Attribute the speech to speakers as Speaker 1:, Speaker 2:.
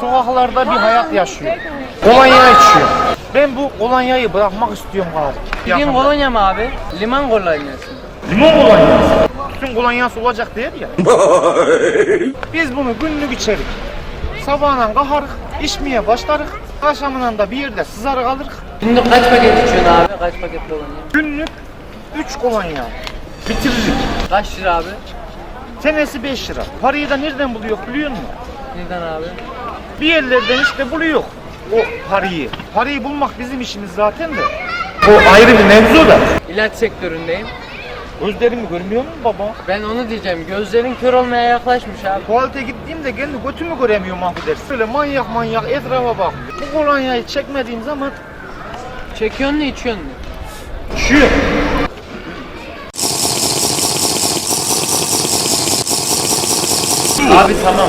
Speaker 1: sokaklarda bir hayat yaşıyor. Kolonya içiyor. Ben bu kolonyayı bırakmak istiyorum abi.
Speaker 2: Bildiğin kolonya mı abi? Liman kolonyası.
Speaker 1: Limon kolonyası. Bütün kolonyası olacak der ya. Biz bunu günlük içerik. Sabahına kaharık, içmeye başlarık. Akşamından da bir yerde sızarık alırık.
Speaker 2: Günlük kaç paket içiyorsun abi? Kaç paket kolonya?
Speaker 1: Günlük 3 kolonya. Bitiririk.
Speaker 2: Kaç lira abi?
Speaker 1: Senesi 5 lira. Parayı da nereden buluyor biliyor musun?
Speaker 2: Neden abi?
Speaker 1: Bir yerlerden işte buluyor o parayı. Parayı bulmak bizim işimiz zaten de. Bu ayrı bir mevzu da.
Speaker 2: İlaç sektöründeyim.
Speaker 1: Gözlerimi görmüyor musun baba?
Speaker 2: Ben onu diyeceğim. Gözlerin kör olmaya yaklaşmış abi.
Speaker 1: Tuvalete gittiğimde kendi götümü göremiyorum Mahmuder. Böyle manyak manyak etrafa bak. Bu kolonyayı çekmediğim zaman
Speaker 2: Çekiyorsun mu içiyorsun mu?
Speaker 1: şu.
Speaker 2: Abi tamam.